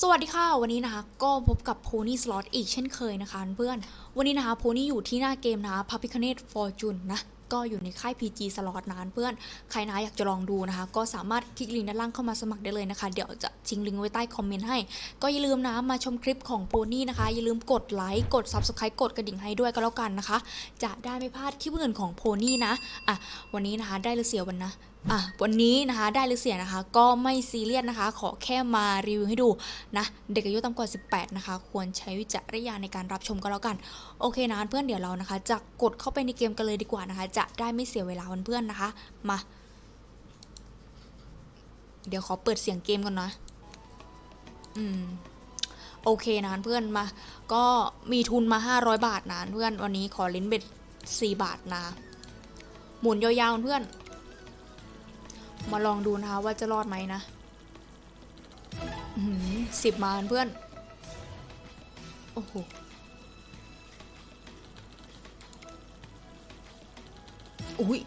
สวัสดีค่ะ วันนี้นะคะก็พบกับโพนี่สล็อตอีกเช่นเคยนะคะเพื่อน วันนี้นะคะโพนี่อยู่ที่หน้าเกมนะคะพ a พิคเนตฟอร์จูนนะ ก็อยู่ในค่าย PG สล็อตนานเพื่อนใครนะอยากจะลองดูนะคะ ก็สามารถคลิกลิงก์ด้านล่างเข้ามาสมัครได้เลยนะคะ เดี๋ยวจะทิ้งลิงก์ไว้ใต้คอมเมนต์ให้ ก็อย่าลืมนะมาชมคลิปของโพนี่นะคะ อย่าลืมกดไลค์กด Subscribe กดกระดิ่งให้ด้วยก็แล้วกันนะคะ จะได้ไม่พลาดคลิปอื่นของโพนี่นะอะวันนี้นะคะได้หรือเสียวันนะ อะวันนี้นะคะได้หรือเสียนะคะ ก็ไม่ซีเรียสนะคะ ขอแค่มารีวิวให้ดูนะ เด็กอายุต่ำกว่า 18 นะคะ ควรใช้วิจารณญาณในการรับชมก็แล้วกัน โอเคนะเพื่อนเดี๋ยวเรานะคะ จะกดเข้าไปในเกมกันเลยดีกว่านะคะ จะได้ไม่เสียเวลาเพื่อนๆนะคะ มา เดี๋ยวขอเปิดเสียงเกมก่อนนะ อืมโอเคนะเพื่อนมา ก็มีทุนมา 500 บาทนะเพื่อนวันนี้ขอลิ้นเบ็ด4บาทนะ หมุนยาวๆเพื่อน มาลองดูนะคะว่าจะรอดไหมนะสิบมาเพื่อน โอ้โห อุ้ย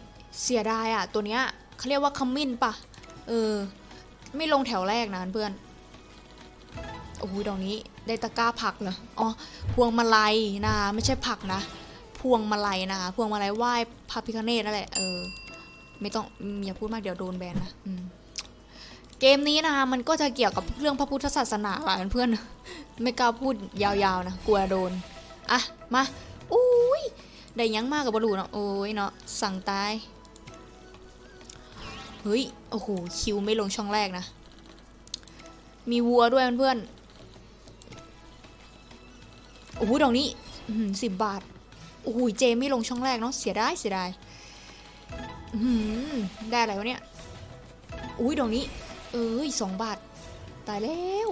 เสียดายอะตัวเนี้ยเขาเรียกว่าคัมมินปะเออ ไม่ลงแถวแรกนะเพื่อน โอ้โหดอกนี้ได้ตะกร้าผักเหรอ อ๋อ พวงมาลัยนะคะไม่ใช่ผักนะ พวงมาลัยนะคะพวงมาลัยไหว้พระพิฆเนศนั่นแหละ เออ ไม่ต้องอย่าพูดมากเดี๋ยวโดนแบนนะเกมนี้นะคะมันก็จะเกี่ยวกับเรื่องพระพุทธศาสนาว่ะเพื่อนไม่กล้าพูดยาวๆนะกลัวโดนอะมาอุ้ยได้ยังมากกับบอลูเนาะโอ้ยเนาะสั่งตายเฮ้ยโอ้โหคิวไม่ลงช่องแรกนะ มีวัวด้วยเพื่อนโอ้โหดอกนี้สิบบาทโอ้โหเจไม่ลงช่องแรกเนาะเสียดายเสียดาย ได้อะไรวะเนี่ย อุ้ยดอกนี้ เอ้ยสองบาท ตายแล้ว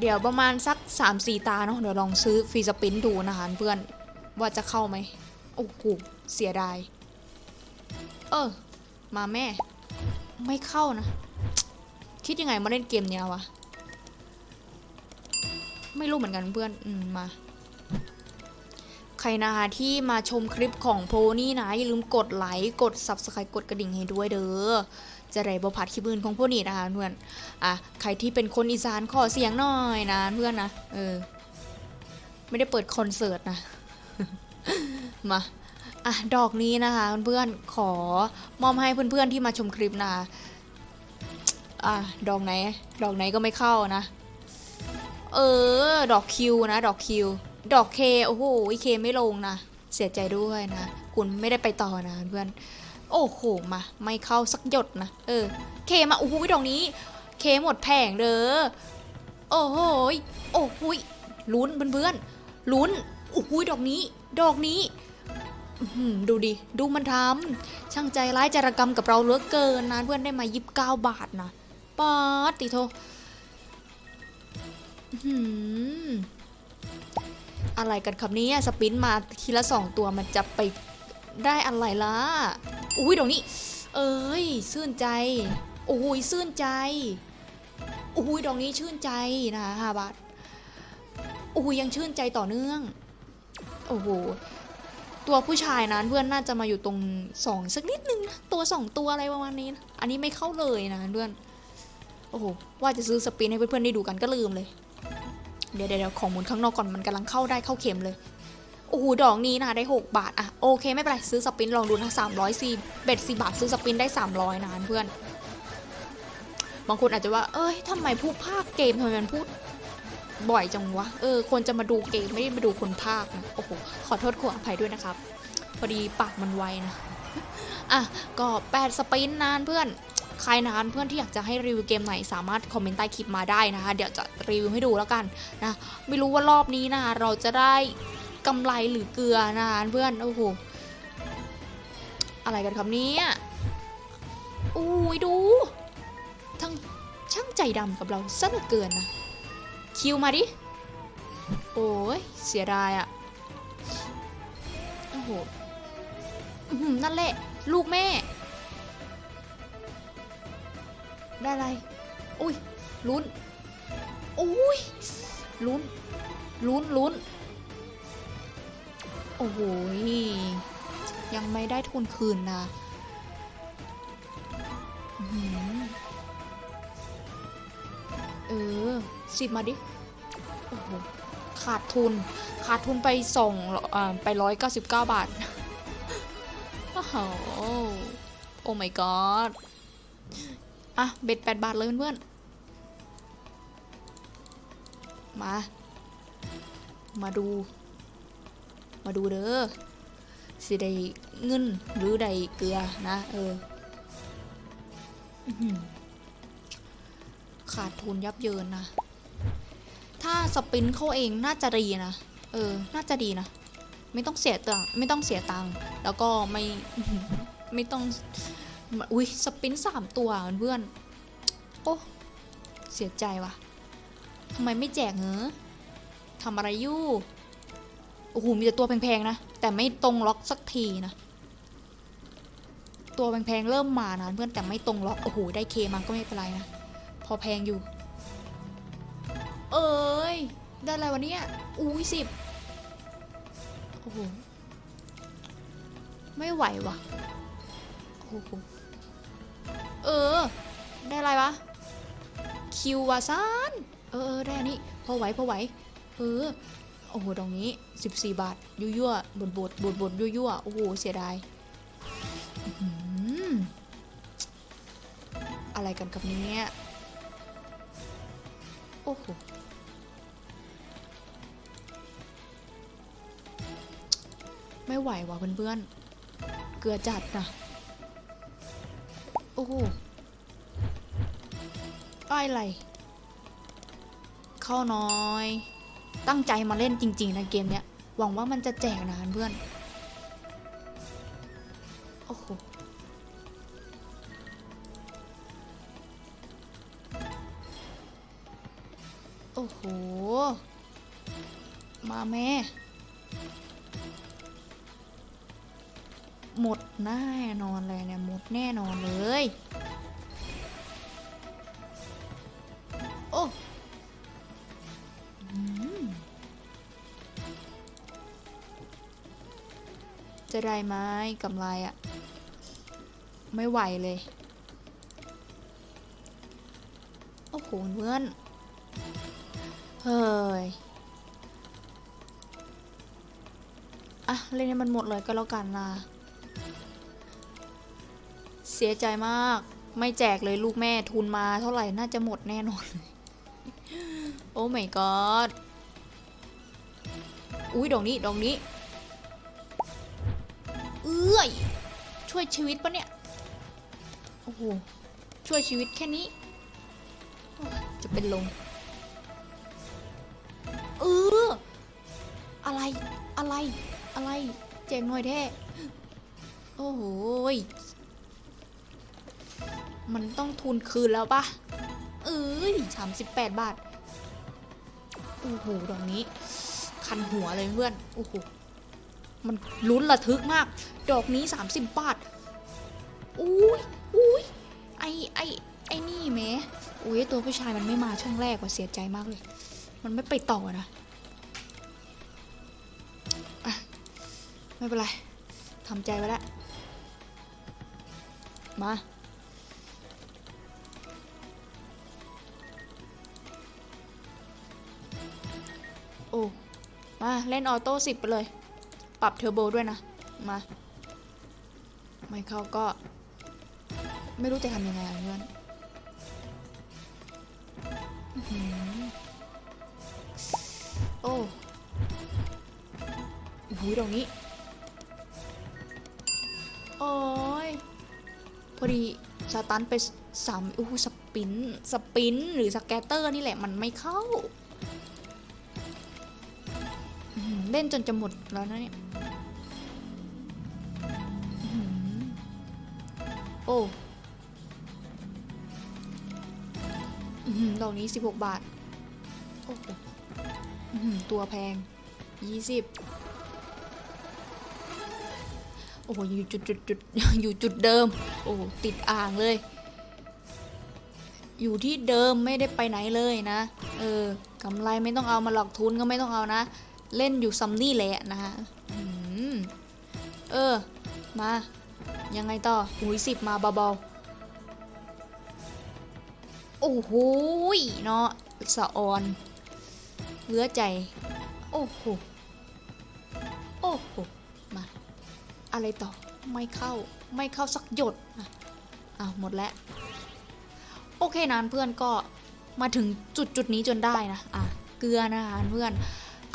เดี๋ยวประมาณสัก3-4ตาเนาะ เดี๋ยวลองซื้อฟรีสปินดูนะคะเพื่อน ว่าจะเข้าไหม โอ้โห เสียดาย เออ มาแม่ ไม่เข้านะ คิดยังไงมาเล่นเกมเนี้ยวะ ไม่รู้เหมือนกันเพื่อน อืม มา รนะคะที่มาชมคลิปของโพนี่นะ อย่าลืมกดไลค์กด Subscribe กดกระดิ่งให้ด้วยเด้อจะได้บ่พลาดคลิปอื่นของโพนี้นะคะเพื่อนอะใครที่เป็นคนอีสานขอเสียงหน่อยนะเพื่อนนะเออไม่ได้เปิดคอนเสิร์ตนะมาอะดอกนี้นะคะเพื่อนขอมอบให้เพื่อนๆที่มาชมคลิปนะคะอะดอกไหน ดอกไหนก็ไม่เข้านะ เออ ดอกคิวนะ ดอกคิว ดอกเคโอ้โหอีเคไม่ลงนะ เสียใจด้วยนะ คุณไม่ได้ไปต่อนะเพื่อน โอ้โหมา ไม่เข้าสักหยดนะ เออ เคมาโอ้โหดอกนี้ เคหมดแผงเด้อโอ้โหยโอ้โหยลุ้นเพื่อนๆลุ้นโอ้โหดอกนี้ ดอกนี้อื้อหือดูดิ ดูมันทำช่างใจร้ายจารกรรมกับเราเหลือเกินนะเพื่อนได้มายิบเก้าบาทนะป๊าดติโท อะไรกันครับเนี้สปินมาทีละสองตัวมันจะไปได้อะไรล่ะ อุ้ยเดี๋ยวนี้ เอ้ยชื่นใจโอ้ยชื่นใจโอ้ยดอกนี้ชื่นใจนะห้าบาทโอ้ยยังชื่นใจต่อเนื่อง โอ้โห ตัวผู้ชายนั้นเพื่อนน่าจะมาอยู่ตรงสองสักนิดนึงนะตัวสองตัวอะไรประมาณนี้นะอันนี้ไม่เข้าเลยนะเพื่อน โอ้โห ว่าจะซื้อสปินให้เพื่อนๆได้ดูกันก็ลืมเลย เดี๋ยวเดี๋ยวของหมุนข้างนอกก่อนมันกำลังเข้าได้เข้าเข็มเลย โอ้โห ดอกนี้นะได้ 6 บาทอะโอเค ไม่เป็นไร ซื้อสปินลองดูนะ300ซีเบ็ด4บาท ซื้อสปินได้ 300นะเพื่อน บางคนอาจจะว่า เอ้ยทำไมผู้ภาคเกมทำไมมันพูดบ่อยจังวะ เออ คนจะมาดูเกมไม่ได้มาดูคนภาคนะโอ้โห ขอโทษขออภัยด้วยนะครับ พอดีปากมันไวนะ อะ ก็ 8 สปินนานเพื่อน ใครนานเพื่อนที่อยากจะให้รีวิวเกมไหนสามารถคอมเมนต์ใต้คลิปมาได้นะคะ เดี๋ยวจะรีวิวให้ดูแล้วกันนะไม่รู้ว่ารอบนี้นะคะเราจะได้กำไรหรือเกลือนะคะเพื่อนโอ้โหอะไรกันครับเนี่ยอุ้ยดูทั้งช่างใจดำกับเราซะเหลือเกินนะคิวมาดิโอ้ยเสียดายอะโอ้โหอื้อหือนั่นแหละ ลูกแม่ ได้อะไร อุ้ย ลุ้น อุ้ย ลุ้น ลุ้นลุ้น โอ้โห ยังไม่ได้ทุนคืนนะเออ สิบมาดิ โอ้โห ขาดทุน ขาดทุนไปส่งไปร้อยเก้าสิบเก้าบาท โอ้โห โอ้ my god อะเบ็ดแปดบาทเลยเพื่อนๆมา มาดู มาดูเด้อสิได้เงินหรือได้เกลือนะเออขาดทุนยับเยินนะ ถ้าสปินเข้าเองน่าจะดีนะ เออ น่าจะดีนะ ไม่ต้องเสียตังไม่ต้องเสียตัง แล้วก็ไม่ ไม่ต้อง อุ้ยสปินสามตัวเพื่อน โอ้ เสียใจว่ะทำไมไม่แจกเหรอทำอะไรอยู่ โอ้โห มีแต่ตัวแพงๆนะ แต่ไม่ตรงล็อกสักทีนะ ตัวแพงๆเริ่มมานะเพื่อนแต่ไม่ตรงล็อก โอ้โห ได้เคมาก็ไม่เป็นไรนะ พอแพงอยู่ เอ้ย ได้อะไรวะเนี่ยอุ้ยสิบโอ้โห ไม่ไหวว่ะ เออ ได้อะไรวะ คิววาซานเออเออได้อันนี้พอไหวพอไหว เออ โอ้โหตรงนี้ 14 บาท ยั่วยั่วบดบดบดบดยั่วยั่วโอ้โห เสียดายอื้อะไรกันกับเนี้ยโอ้โหไม่ไหวว่ะเพื่อนๆเกลือจัดนะ โอ้โหอ้ายอะไรเข้าน้อย ตั้งใจมาเล่นจริง ๆ นะเกมเนี้ย หวังว่ามันจะแจกนะเพื่อน โอ้โห โอ้โห มาแม่ หมดแน่นอนเลยเนี่ยหมดแน่นอนเลย โอ้จะได้ไหมกำไรอะไม่ไหวเลย โอ้โหเพื่อน เฮ้ย อะ เล่นให้มันหมดเลยก็แล้วกันนะ เสียใจมาก ไม่แจกเลยลูกแม่ทุนมาเท่าไหร่น่าจะหมดแน่นอน โอ้ my god อุ้ยดอกนี้ดอกนี้ เอ้ยช่วยชีวิตปะเนี่ย โอ้โห ช่วยชีวิตแค่นี้ จะเป็นลมเอออะไรอะไรอะไร แจกหน่อยแท้โอ้โหย มันต้องทุนคืนแล้วปะเอ้ยสามสิบแปดบาท โอ้โห ดอกนี้ คันหัวเลยเพื่อน โอ้โห มันลุ้นระทึกมาก ดอกนี้30บบาท อุ้ยอุ้ยไอไอไอนี่แหมอุ้ยตัวผู้ชายมันไม่มาช่วงแรกว่าเสียใจมากเลย มันไม่ไปต่อนะอะไม่เป็นไรทำใจไว้แล้วมา อ้มาเล่นออโต้สิบไปเลย ปรับเทอร์โบด้วยนะ มาไม่เข้าก็ ไม่รู้จะทำยังไงเพื่อนโอ้โอ้โหตรงนี้ โอ้ยพอดีสตันไปสามอู้สปิน สปิน หรือสแกตเตอร์นี่แหละมันไม่เข้า ล่นจนจะหมดแล้วนะเนี่ยโอ้อื้อหือดอกนี้ 16 บาท โอ้โหอื้อหือตัวแพง 20 โอ้โห อยู่จุดจุดจุดอยู่จุดเดิม โอ้ติดอ่างเลย อยู่ที่เดิมไม่ได้ไปไหนเลยนะ เออกำไรไม่ต้องเอามาหลอกทุนก็ไม่ต้องเอานะ เล่นอยู่ซัมนี่แหละนะฮะเออ มา ยังไงต่อหุยสิบมาเบาๆ โอ้โหเนาะสะออนเลือใจ โอ้โห โอ้โห มา อะไรต่อ ไม่เข้า ไม่เข้าสักหยดอะอะหมดแล้ว โอเคนานเพื่อนก็มาถึงจุดจุดนี้จนได้นะ อะ เกลือนะเพื่อน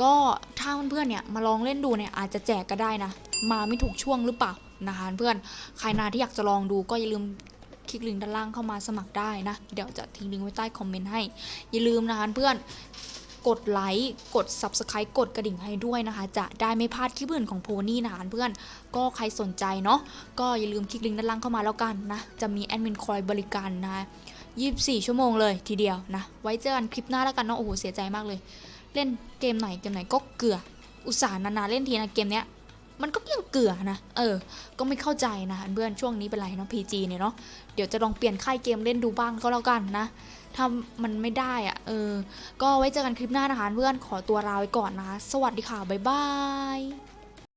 ก็ถ้าเพื่อนๆเนี่ยมาลองเล่นดูเนี่ยอาจจะแจกก็ได้นะ มาไม่ถูกช่วงหรือเปล่านะคะเพื่อนใครนาที่อยากจะลองดูก็อย่าลืมคลิกลิงก์ด้านล่างเข้ามาสมัครได้นะ เดี๋ยวจะทิ้งลิงก์ไว้ใต้คอมเมนต์ให้ อย่าลืมนะคะเพื่อนกดไลค์กด Subscribe กดกระดิ่งให้ด้วยนะคะ จะได้ไม่พลาดคลิปอื่นของโพนี่นะคะเพื่อน ก็ใครสนใจเนาะก็อย่าลืมคลิกลิงก์ด้านล่างเข้ามาแล้วกันนะ จะมีแอดมินคอยบริการนะ24 ชั่วโมงเลยทีเดียวนะ ไว้เจอกันคลิปหน้าแล้วกันเนาะโอ้โหเสียใจมากเลย เล่นเกมไหนเกมไหนก็เกลือ อุตส่าห์นานๆเล่นทีนะเกมเนี้ยมันก็ยังเกลือนะ เออ ก็ไม่เข้าใจนะเพื่อนช่วงนี้เป็นไรเนาะ PG เนี่ยเนาะ เดี๋ยวจะลองเปลี่ยนค่ายเกมเล่นดูบ้างก็แล้วกันนะ ถ้ามันไม่ได้อะเออ ก็ไว้เจอกันคลิปหน้านะคะเพื่อนขอตัวลาไปก่อนนะคะ สวัสดีค่ะ บ๊ายบาย